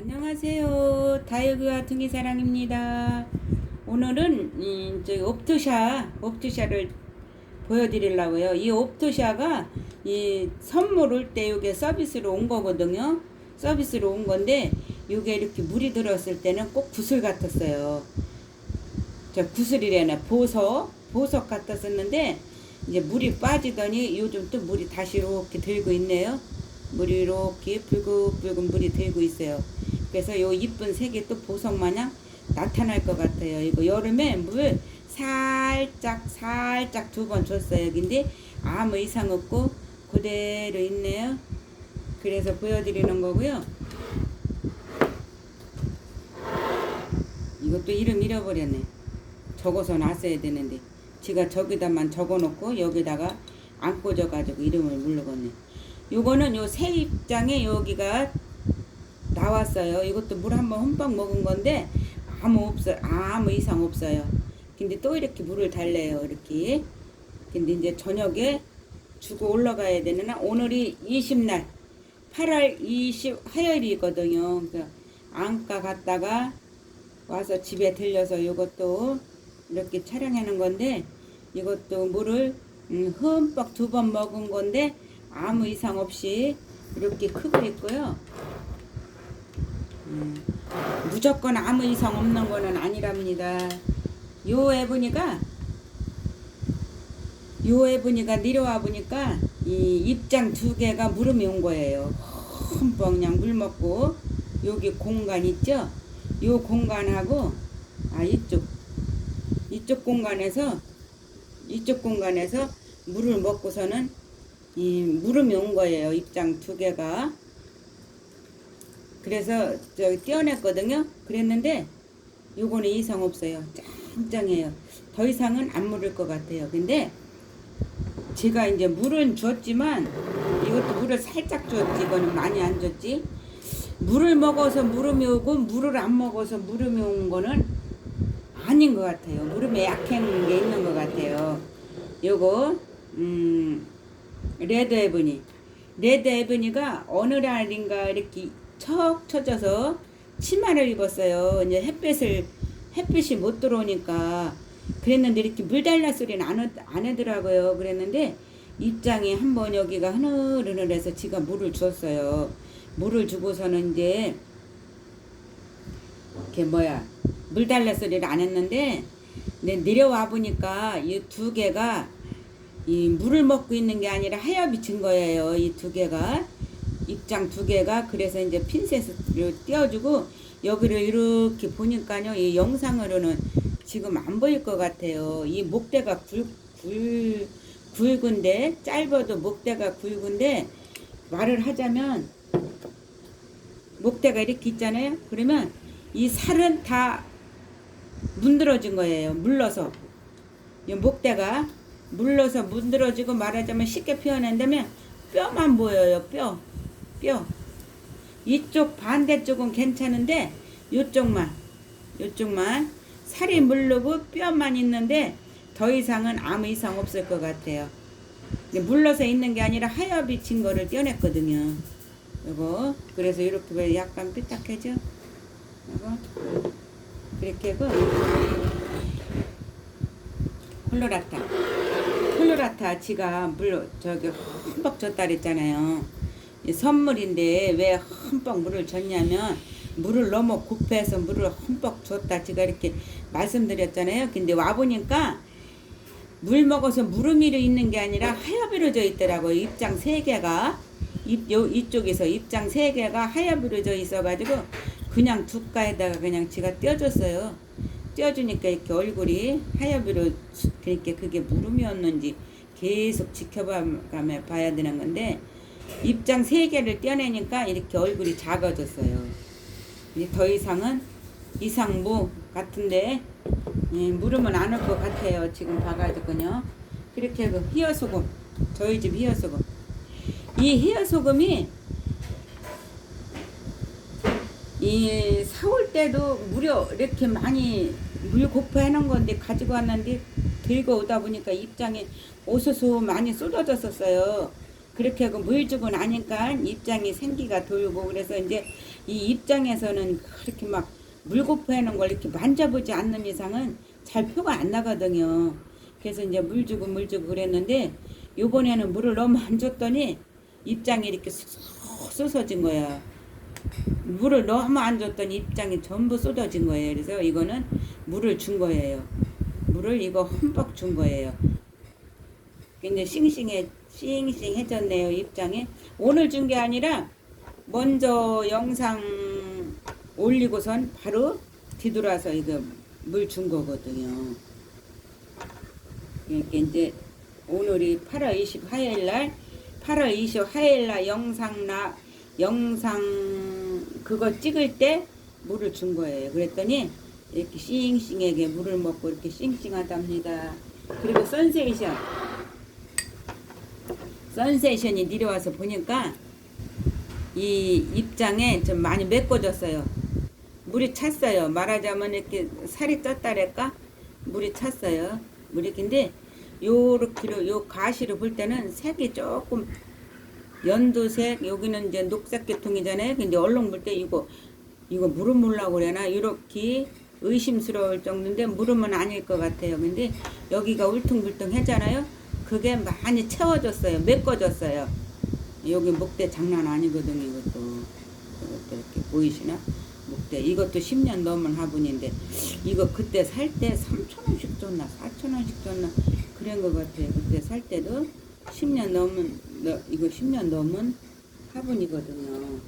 안녕하세요. 다육이와 둥이사랑입니다. 오늘은 음, 저기 옵토샤, 옵토샤를 보여드리려고요. 이 옵토샤가 이 선물을 때 이게 서비스로 온 거거든요. 서비스로 온 건데 이게 이렇게 물이 들었을 때는 꼭 구슬 같았어요. 저 구슬이래나 보석, 보석 같았었는데 이제 물이 빠지더니 요즘 또 물이 다시 이렇게 들고 있네요. 물이 이렇게 붉은붉은 물이 들고 있어요. 그래서 요 이쁜 색이 또 보석 마냥 나타날 것 같아요. 이거 여름에 물 살짝 살짝 두 번 줬어요. 근데 아무 이상 없고 그대로 있네요. 그래서 보여드리는 거고요. 이것도 이름 잃어버렸네. 적어서 놨어야 되는데 지가 저기다만 적어놓고 여기다가 안 꽂아가지고 이름을 모르겠네. 요거는 요 새 입장에 여기가 나왔어요. 이것도 물 한번 흠뻑 먹은 건데 아무 없어요. 아무 이상 없어요. 근데 또 이렇게 물을 달래요. 이렇게. 근데 이제 저녁에 주고 올라가야 되는 날 오늘이 20날 8월 20 화요일이거든요. 그러니까 안가 갔다가 와서 집에 들려서 이것도 이렇게 촬영하는 건데 이것도 물을 음, 흠뻑 두 번 먹은 건데 아무 이상 없이 이렇게 크고 있고요. 음, 무조건 아무 이상 없는 거는 아니랍니다. 요 애분이가 요 애분이가 내려와 보니까 이 입장 두 개가 무름이 온 거예요. 흠뻑 그냥 물 먹고 여기 공간 있죠? 요 공간하고 아 이쪽 이쪽 공간에서 이쪽 공간에서 물을 먹고서는 이 무름이 온 거예요. 입장 두 개가. 그래서 저기 떼어냈거든요. 그랬는데 요거는 이상 없어요. 짱짱해요. 더 이상은 안 물을 것 같아요. 근데 제가 이제 물은 줬지만 이것도 물을 살짝 줬지. 이거는 많이 안 줬지. 물을 먹어서 무름이 오고 물을 안 먹어서 무름이 온 거는 아닌 것 같아요. 무름에 약한 게 있는 것 같아요. 요거 음 레드 에브니 레드 에브니가 어느 날인가 이렇게 척 쳐져서 치마를 입었어요. 이제 햇빛을 햇빛이 못 들어오니까 그랬는데 이렇게 물 달라 소리는 안, 하- 안 하더라고요. 그랬는데 입장이 한번 여기가 흐느흐느해서 지가 물을 줬어요. 물을 주고서는 이제 걔 뭐야 물 달라 소리를 안 했는데 내 내려와 보니까 이 두 개가 이 물을 먹고 있는 게 아니라 하얗이 진 거예요. 이 두 개가 입장 두 개가 그래서 이제 핀셋으로 띄워주고 여기를 이렇게 보니까요 이 영상으로는 지금 안 보일 것 같아요. 이 목대가 굵, 굵, 굵은데 짧아도 목대가 굵은데 말을 하자면 목대가 이렇게 있잖아요. 그러면 이 살은 다 문드러진 거예요. 물러서 이 목대가 물러서 문드러지고 말하자면 쉽게 표현한다면 뼈만 보여요. 뼈, 뼈. 이쪽 반대쪽은 괜찮은데 이쪽만, 이쪽만 살이 물르고 뼈만 있는데 더 이상은 아무 이상 없을 것 같아요. 물러서 있는 게 아니라 하엽이 진 거를 떼어냈거든요. 이거 그래서 이렇게 왜 약간 삐딱해져? 이거 이렇게 하고 콜로라타 콜로라타 지가 물 저기 흠뻑 줬다 그랬잖아요. 이 선물인데 왜 흠뻑 물을 줬냐면 물을 너무 굽해서 물을 흠뻑 줬다 지가 이렇게 말씀드렸잖아요. 근데 와 보니까 물 먹어서 무르미로 있는 게 아니라 하얗비로 져 있더라고요. 입장 세 개가 입, 요, 이쪽에서 입장 세 개가 하얗비로 져 있어가지고 그냥 두가에다가 그냥 지가 띄워줬어요. 띄워주니까 이렇게 얼굴이 하얗비로 그러니까 그게 무름이었는지 계속 지켜가며 봐야 되는 건데 입장 세 개를 떼어내니까 이렇게 얼굴이 작아졌어요. 이제 더 이상은 이상무 같은데 예, 물으면 안 올 것 같아요. 지금 봐가지고요. 그렇게 그 히어소금 저희 집 히어소금 이 히어소금이 이 사올 때도 무려 이렇게 많이 물 고파하는 건데 가지고 왔는데 들고 오다 보니까 입장에 오소소 많이 쏟아졌었어요. 그렇게 하고 물 주고 나니까 입장이 생기가 돌고 그래서 이제 이 입장에서는 그렇게 막 물고프 하는 걸 이렇게 만져보지 않는 이상은 잘 표가 안 나거든요. 그래서 이제 물 주고 물 주고 그랬는데 요번에는 물을 너무 안 줬더니 입장이 이렇게 쏙 쏟아진 거야. 물을 너무 안 줬더니 입장이 전부 쏟아진 거예요. 그래서 이거는 물을 준 거예요. 물을 이거 흠뻑 준 거예요. 근데 싱싱해 싱싱해졌네요 입장에 오늘 준 게 아니라 먼저 영상 올리고선 바로 뒤돌아서 이거 물 준 거거든요. 이렇게 이제 오늘이 8월 20 화요일 날 8월 20 화요일 날 영상 나 영상 그거 찍을 때 물을 준 거예요. 그랬더니 이렇게 싱싱하게 물을 먹고 이렇게 싱싱하답니다. 그리고 선세이션 선세이션이 내려와서 보니까 이 입장에 좀 많이 메꿔졌어요. 물이 찼어요. 말하자면 이렇게 살이 쪘다랄까? 물이 찼어요. 물이 근데 요렇게로 요 가시로 볼 때는 색이 조금 연두색 여기는 이제 녹색 계통이잖아요. 근데 얼룩 물때 이거 이거 물은 물라고 그래나 이렇게 의심스러울 정도인데 물으면 아닐 것 같아요. 근데 여기가 울퉁불퉁했잖아요. 그게 많이 채워졌어요. 메꿔졌어요. 여기 목대 장난 아니거든요. 이것도 이것도 이렇게 보이시나? 목대 이것도 10년 넘은 화분인데 이거 그때 살 때 3천 원씩 줬나 4천 원씩 줬나 그런 것 같아요. 그때 살 때도 10년 넘은 너- 이거 10년 넘은 화분이거든요.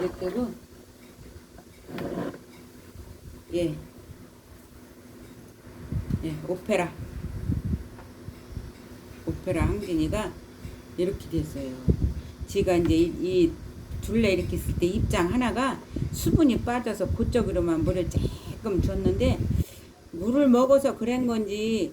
그때도 예. 예, 오페라. 오페라 항진이가 이렇게 됐어요. 지가 이제 이, 이 둘레 이렇게 있을 때 입장 하나가 수분이 빠져서 그쪽으로만 물을 조금 줬는데 물을 먹어서 그런 건지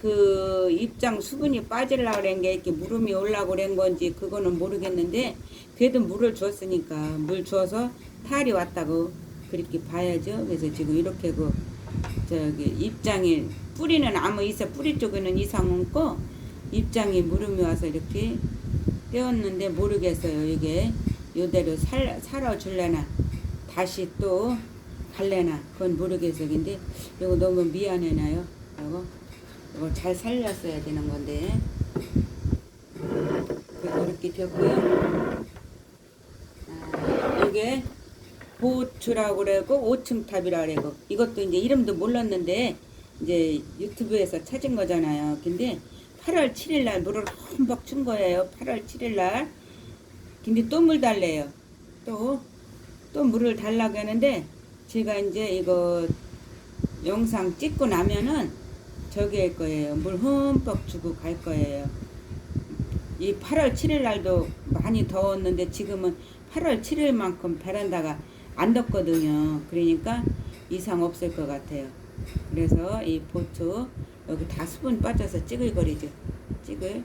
그 입장 수분이 빠질라 그런 게 이렇게 무름이 올라 그런 건지 그거는 모르겠는데 그래도 물을 줬으니까 물 줘서 탈이 왔다고 그렇게 봐야죠. 그래서 지금 이렇게 그 저기 입장이 뿌리는 아무 이사 뿌리 쪽에는 이상 없고 입장이 무름이 와서 이렇게 떼었는데 모르겠어요. 이게 요대로 살 살아줄래나 다시 또 갈래나 그건 모르겠어요. 근데 이거 너무 미안해나요. 이거 이거 잘 살렸어야 되는 건데 이렇게 됐고요. 아, 이게 보츠라고 그래고 5층 탑이라 그래고 이것도 이제 이름도 몰랐는데 이제 유튜브에서 찾은 거잖아요. 근데 8월 7일 날 물을 흠뻑 준 거예요. 8월 7일 날. 근데 또 물 달래요. 또, 또 물을 달라고 하는데 제가 이제 이거 영상 찍고 나면은 저기 할 거예요. 물 흠뻑 주고 갈 거예요. 이 8월 7일 날도 많이 더웠는데 지금은 8월 7일만큼 베란다가 안 덥거든요. 그러니까 이상 없을 것 같아요. 그래서 이 보트 여기 다 수분 빠져서 찌글거리죠. 찌글.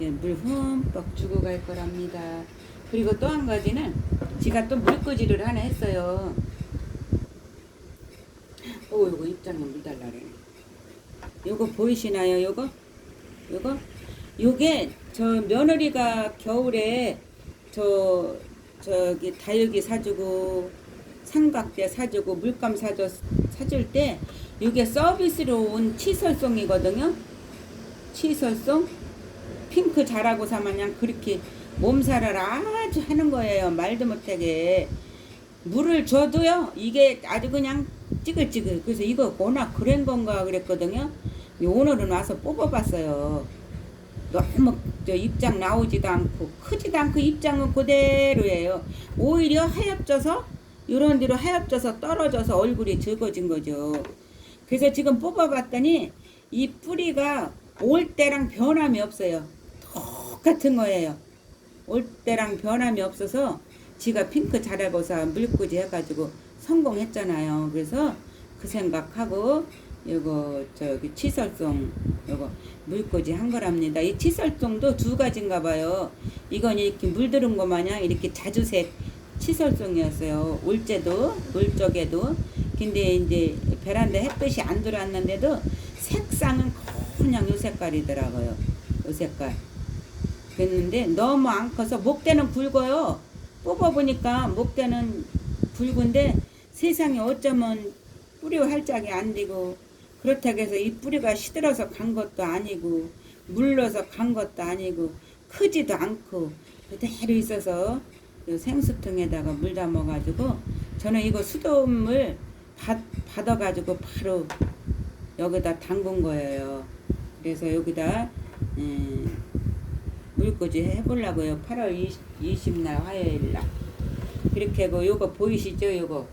예, 물 흠뻑 주고 갈 거랍니다. 그리고 또 한 가지는 지가 또 물꽂이를 하나 했어요. 오, 요거 입장에 물 달라래. 요거 보이시나요? 요거? 요거? 요게 저 며느리가 겨울에 저 저기 다육이 사주고 삼각대 사주고 물감 사줘 사줄 때 이게 서비스로 온 치설송이거든요. 치설송 핑크 잘하고 사 마냥 그렇게 몸살을 아주 하는 거예요. 말도 못하게 물을 줘도요. 이게 아주 그냥 찌글찌글. 그래서 이거 워낙 그런 건가 그랬거든요. 오늘은 와서 뽑아봤어요. 너무 저 입장 나오지도 않고 크지도 않고 입장은 그대로예요. 오히려 하얗져서 이런 데로 하얗져서 떨어져서 얼굴이 적어진 거죠. 그래서 지금 뽑아봤더니 이 뿌리가 올 때랑 변함이 없어요. 똑같은 거예요. 올 때랑 변함이 없어서 지가 핑크 잘하고서 물꽂이 해가지고 성공했잖아요. 그래서 그 생각하고 요거 저기 치설송 요거 물꽂이 한 거랍니다. 이 치설송도 두 가지인가 봐요. 이건 이렇게 물들은 거 마냥 이렇게 자주색 치설송이었어요. 올제도 올 적에도 근데 이제 베란다 햇빛이 안 들어왔는데도 색상은 그냥 요 색깔이더라고요. 요 색깔. 그랬는데 너무 안 커서 목대는 굵어요. 뽑아보니까 목대는 붉은데 세상에 어쩌면 뿌리 활짝이 안 되고 그렇다고 해서 이 뿌리가 시들어서 간 것도 아니고 물러서 간 것도 아니고 크지도 않고 그대로 있어서 요 생수통에다가 물 담아가지고 저는 이거 수돗물 받, 받아가지고 바로 여기다 담근 거예요. 그래서 여기다 음, 물꽂이 해보려고요. 8월 20, 20날 화요일 날. 그렇게 하고 요거 보이시죠? 요거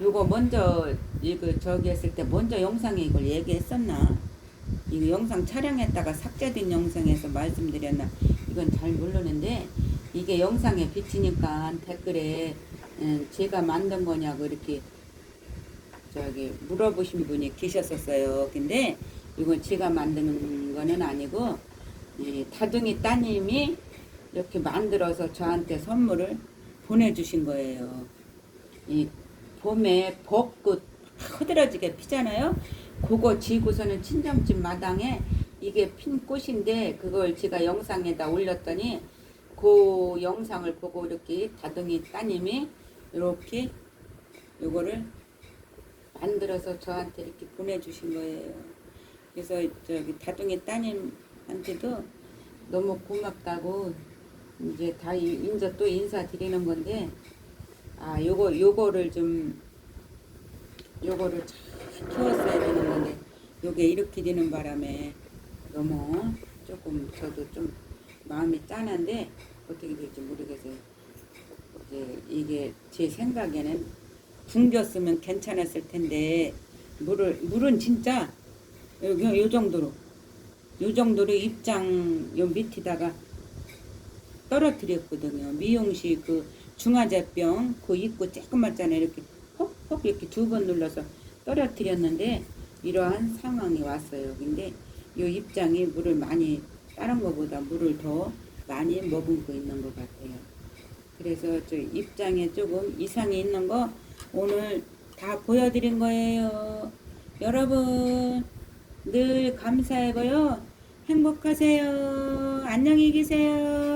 요거 먼저 이거 저기 했을 때 먼저 영상에 이걸 얘기했었나? 이거 영상 촬영했다가 삭제된 영상에서 말씀드렸나? 이건 잘 모르는데 이게 영상에 비치니까 댓글에 음, 제가 만든 거냐고 이렇게 저기 물어보신 분이 계셨었어요. 근데 이건 제가 만드는 거는 아니고 이 다둥이 따님이 이렇게 만들어서 저한테 선물을 보내주신 거예요. 이 봄에 벚꽃 흐드러지게 피잖아요. 그거 지고서는 친정집 마당에 이게 핀 꽃인데 그걸 제가 영상에다 올렸더니 그 영상을 보고 이렇게 다둥이 따님이 이렇게 요거를 만들어서 저한테 이렇게 보내주신 거예요. 그래서 저기 다둥이 따님한테도 너무 고맙다고 이제 다 이- 이제 또 인사드리는 건데 아 요거 요거를 좀 요거를 잘 키웠어야 되는 건데 요게 이렇게 되는 바람에 너무 조금 저도 좀 마음이 짠한데 어떻게 될지 모르겠어요. 이제 이게 제 생각에는 굶겼으면 괜찮았을 텐데 물을 물은 진짜 여기 요 정도로 요 정도로 입장 요 밑에다가 떨어뜨렸거든요. 미용실 그 중화제병 그 입구 조그맣잖아요. 이렇게 헉헉 이렇게 두 번 눌러서 떨어뜨렸는데 이러한 상황이 왔어요. 근데 요 입장이 물을 많이 다른 것보다 물을 더 많이 머금고 있는 것 같아요. 그래서 저 입장에 조금 이상이 있는 거 오늘 다 보여드린 거예요. 여러분 늘 감사하고요. 행복하세요. 안녕히 계세요.